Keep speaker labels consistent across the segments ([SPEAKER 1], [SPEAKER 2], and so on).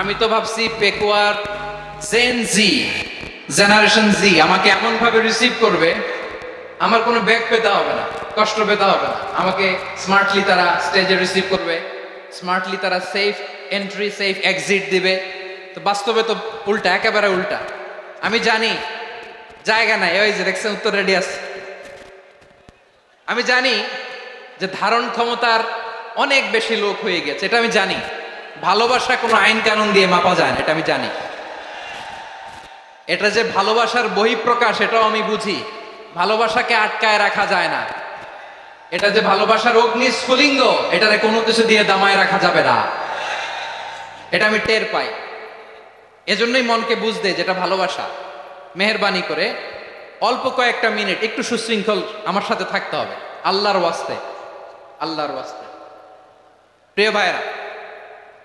[SPEAKER 1] আমি তো ভাবছি পেকুয়ার জেন জি জেনারেশন জি আমাকে এমন ভাবে রিসিভ করবে, আমার কোনো ব্যাগ পেতে হবে না, কষ্ট পেতে হবে না। আমাকে স্মার্টলি তারা স্টেজে রিসিভ করবে স্মার্টলি তারা সেফ এন্ট্রি সেফ এক্সিট দিবে। তো বাস্তবে তো উল্টা, একেবারে উল্টা। আমি জানি, জায়গা নাই ওই যে দেখছেন উত্তর রেডি আছে আমি জানি যে ধারণ ক্ষমতার অনেক বেশি লোক হয়ে গেছে, এটা আমি জানি। ভালোবাসা কোনো আইন কানুন দিয়ে মাপা যায় না, এটা আমি জানি। এটা যে ভালোবাসার বহিঃপ্রকাশ, এটাও আমি বুঝি। ভালোবাসাকে আটকায় রাখা যায় না। এটা যে ভালোবাসার অগ্নি স্ফুলিঙ্গ, এটারে কোনো কিছু দিয়ে দামায় রাখা যাবে না। এটা আমি টের পাই। এজন্যই মনকে বুঝতে যেটা ভালোবাসা। মেহরবানি করে অল্প কয়েকটা মিনিট একটু সুশৃঙ্খল আমার সাথে থাকতে হবে। আল্লাহর ওয়াস্তে আল্লাহর ওয়াস্তে। প্রিয় ভাইয়েরা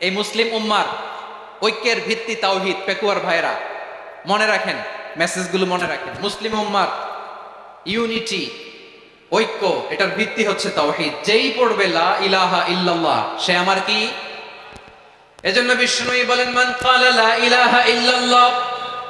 [SPEAKER 1] এই মুসলিম উম্মার ঐক্যের ভিত্তি তাওহিদ, পেকুয়ার ভাইরা মনে রাখেন, মেসেজগুলো মনে রাখেন। মুসলিম উম্মার ইউনিটি, ঐক্য, এটার ভিত্তি হচ্ছে তাওহিদ। যেই পড়বে, লা ইলাহা ইল্লাল্লাহ, সে আমার কি? এজন্য বিষ্ণুই বলেন, মান ক্বালা লা ইলাহা ইল্লাল্লাহ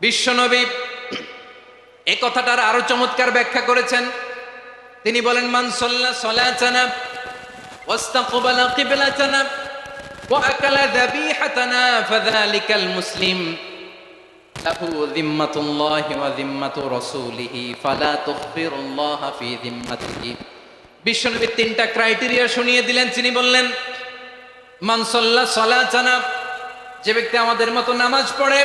[SPEAKER 1] বিশ্বনবী এ কথাটার আরও চমৎকার ব্যাখ্যা করেছেন। তিনি বলেন, মান সাল্লা সালাতানা ওয়াস্তাকবালা কিবলাতানা ওয়া আকালা যাবিহাতানা ফাযালিকাল মুসলিম। ফালা তুখবিরুল্লাহ ফি যিম্মাতিহি। বিশ্বনবী তিনটা ক্রাইটেরিয়া শুনিয়ে দিলেন। তিনি বললেন, মান সালাতানা, যে ব্যক্তি আমাদের মতো নামাজ পড়ে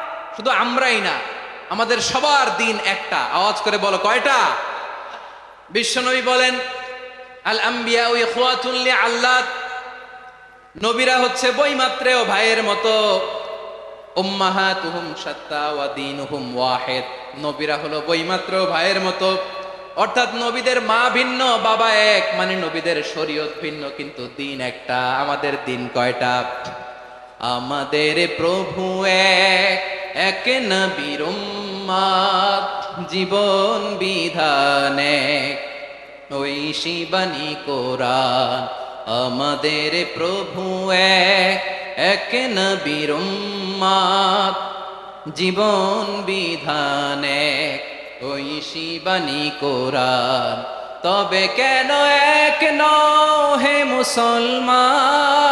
[SPEAKER 1] শুধু আমরাই না, আমাদের সবার দিন একটা। আওয়াজ করে বলো, কয়টা? বিশ্বনবী বলেন, আল আম্বিয়া আল্লাহ নবীরা হচ্ছে বইমাত্রেও ভাইয়ের মতো। উম্মাহাতুহুম সাত্তা ওয়া নবীরা হলো ভাইয়ের মতো। অর্থাৎ নবীদের মা ভিন্ন, বাবা এক মানে নবীদের শরীয়ত ভিন্ন, কিন্তু দিন একটা। আমাদের দিন কয়টা? আমাদের প্রভু এক। এক নবীর উম্মাত জীবন বিধান। ওই শিবানী কোরআন আমাদের প্রভু এক এক নবীর উম্মাত জীবন বিধান। ওই শিবানী কোরআন তবে কেন এক নও হে মুসলমান?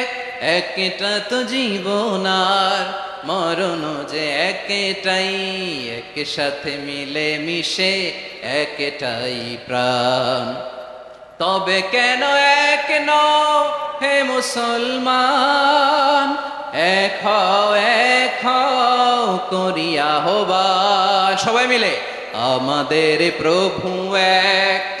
[SPEAKER 1] একটা তো জীবন আর মরণ যে একটাই এক সাথে মিলে মিশে একটাই প্রাণ। তবে কেন এক ন হে মুসলমান? এক এক করিয়া হবা সবাই মিলে, আমাদের প্রভু এক।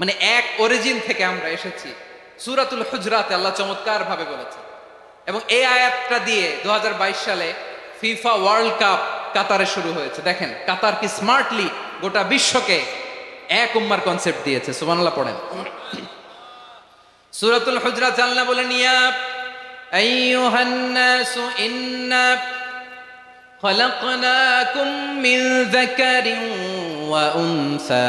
[SPEAKER 1] মানে এক অরিজিন থেকে আমরা এসেছি। সুরাতুল হুজরাতে আল্লাহ চমৎকার ভাবে বলেছে এবং এই আয়াতটা দিয়ে দুহাজার বাইশ সালে ফিফা ওয়ার্ল্ড কাপ কাতারে শুরু হয়েছে। দেখেন, কাতার কি স্মার্টলি গোটা বিশ্বকে এক উম্মার কনসেপ্ট দিয়েছে। সুমানাল্লাহ পড়েন। সুরাতুল হুজরা জানলা বলে নিয়ে আইয়ুহান্নাসু মিন যাকারিন ওয়া উনসা।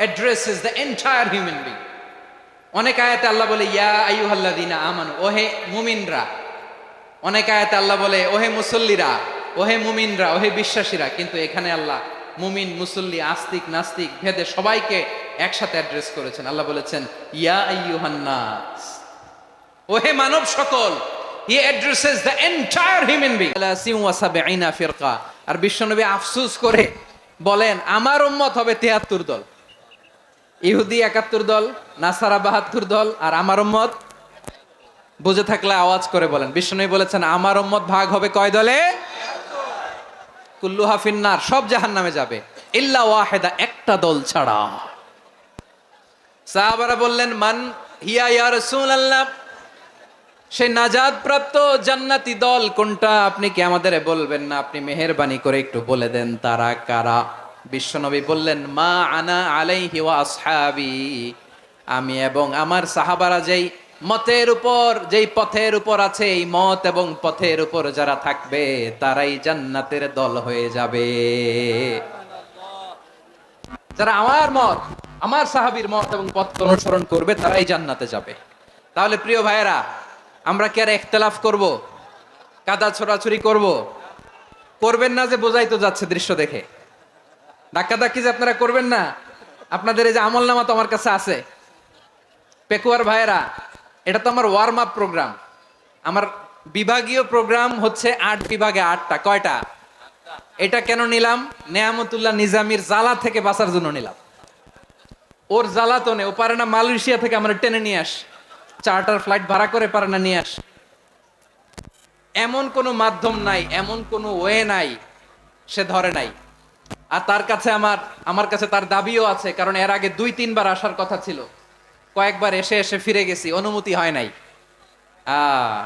[SPEAKER 1] addresses the entire human being অনেক আয়াতে আল্লাহ বলে, ইয়া আইয়ুহাল্লাযীনা আমানু, ওহে মুমিনরা। অনেক আয়াতে আল্লাহ বলে, ওহে মুসল্লিরা, ওহে মুমিনরা, ওহে বিশ্বাসীরা। কিন্তু এখানে আল্লাহ মুমিন, মুসল্লি, আস্তিক, নাস্তিক, ভেদে সবাইকে একসাথে অ্যাড্রেস করেছেন। আল্লাহ বলেছেন, ইয়া আইয়ুহান্নাস, ওহে মানব সকল, he addresses the entire human being আলা সিওয়া সাবঈনা ফিরকা। আর বিশ্বনবী আফসোস করে বলেন, আমার উম্মত হবে 73 দল। ইহুদি একাত্তর দল, নাসারা বাহাত্তর দল আর আমার উম্মত, বুঝে থাকলে আওয়াজ করে বলেন। বিষ্ণু বলেছেন, আমার উম্মত ভাগ হবে কয় দলে? কুল্লু হাফিন্নার সব জাহান নামে যাবে। ইল্লা ওয়াহেদা, একটা দল ছাড়া। সাহাবারা বললেন, মান হিয়া ইয়া রাসূলুল্লাহ? সে নাজাদ প্রাপ্ত জান্নাতি দল কোনটা? আপনি কি আমাদের বলবেন না? আপনি মেহেরবানি করে একটু বলে দেন, তারা কারা? বিশ্বনবী বললেন, মা আনা আলাইহি আসহাবি। আমি এবং আমার সাহাবারা যেই মতের উপর, যেই পথের উপর আছে, এই মত এবং পথের উপর যারা থাকবে, তারাই জান্নাতের দল হয়ে যাবে। যারা আমার মত, আমার সাহাবীর মত এবং পথ অনুসরণ করবে, তারাই জান্নাতে যাবে। তাহলে প্রিয় ভাইয়েরা, আমরা কি আর একতলাফ করব? কাদা ছোড়াছুরি করব? করবেন না যে বোঝাই তো যাচ্ছে দৃশ্য দেখে। ধাক্কা ধাক্কি যে আপনারা করবেন না, আপনাদের এই যে আমল নামা তো আমার কাছে আছে। পেকুয়ার ভাইয়েরা, এটা তো আমার ওয়ার্ম আপ প্রোগ্রাম আমার বিভাগীয় প্রোগ্রাম হচ্ছে আট বিভাগে আটটা, কয়টা? এটা কেন নিলাম? নেয়ামতুল্লাহ নিজামির জালা থেকে বাঁচার জন্য নিলাম। ওর জ্বালাতনে ও পারে না মালয়েশিয়া থেকে আমরা টেনে নিয়ে আস। চার্টার ফ্লাইট ভাড়া করে পারে না নিয়ে আস। এমন কোনো মাধ্যম নাই, এমন কোনো ওয়ে নাই, সে ধরে নাই। আর তার কাছে আমার আমার কাছে তার দাবিও আছে, কারণ এর আগে দুই, তিনবার আসার কথা ছিল। কয়েকবার এসে এসে ফিরে গেছি, অনুমতি হয় নাই। আহ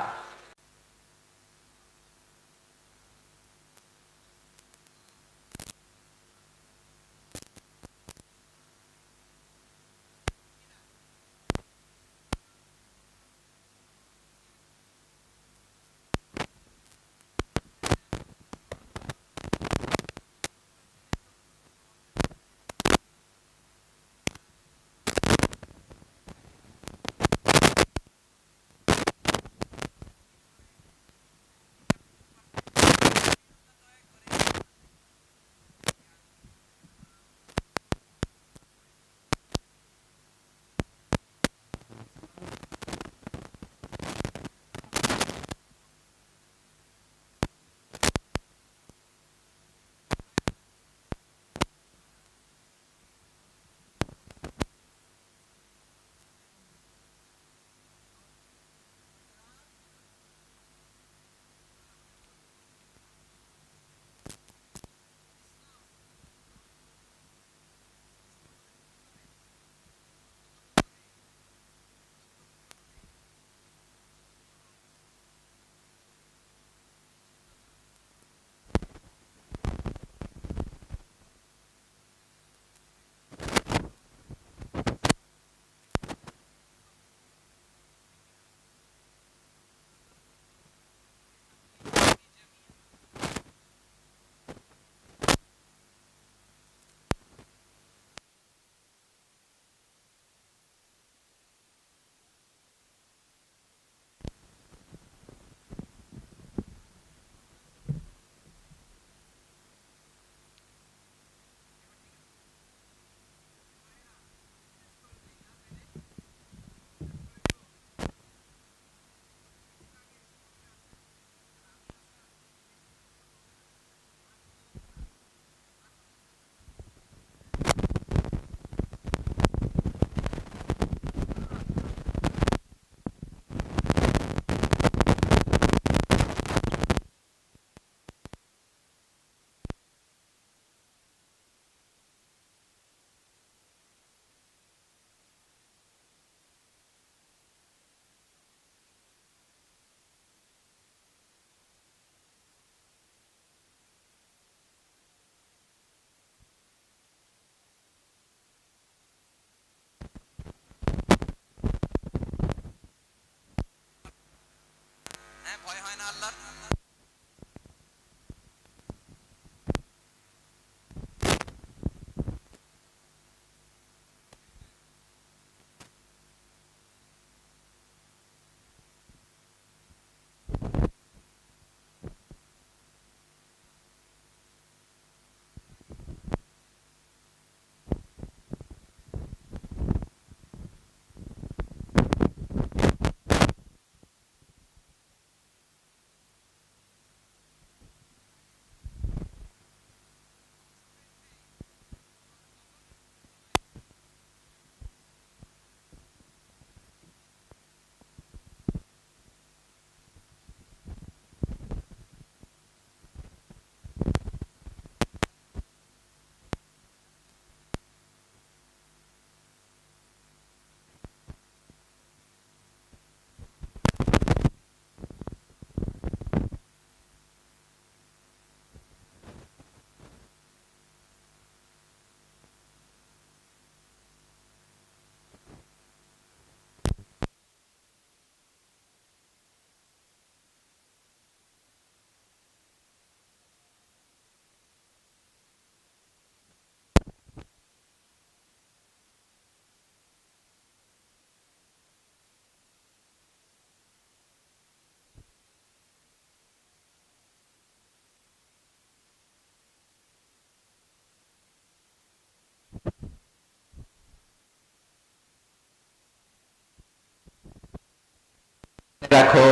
[SPEAKER 1] রাখো।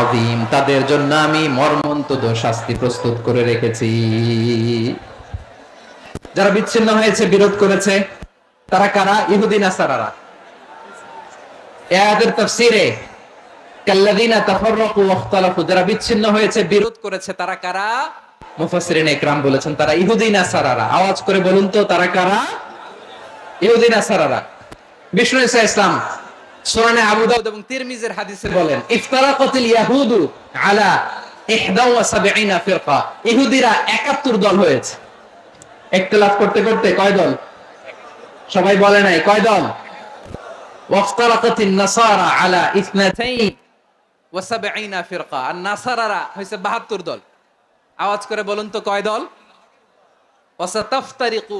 [SPEAKER 1] আযীম, তাদের জন্য আমি মর্মন্তদ শাস্তি প্রস্তুত করে রেখেছি। যারা বিচ্ছিন্ন হয়েছে, বিরোধ করেছে, তারা কারা? ইহুদিন আসারারা এদের তাফসিরে, কাল্লাযিনা তাফাররাকু ওয়াখতালাফু যারা বিচ্ছিন্ন হয়েছে, বিরোধ করেছে, তারা কারা? মুফাসসিরিন ইকরাম বলেছেন, তারা ইহুদিন আসারারা আওয়াজ করে বলুন তো, তারা কারা? ইহুদিন আসারারা বিষ্ণু ইসা ইসলাম সুরানে আবু দাউদ এবং তিরমিজের হাদিসে বলেন, ইফতারাকাতিল ইয়াহুদু আলা 71 ফিরকা। ইহুদিরা 71 দল হয়েছে। ইখতিলাফ করতে করতে কয় দল? সবাই বলে নাই, কয় দল? ওয়াফতারাকাতিন নাসারা আলা 72 ফিরকা। আর নাসারারা হইছে 72 দল। আওয়াজ করে বলুন তো কয় দল? ওয়াসাতাফতারিকু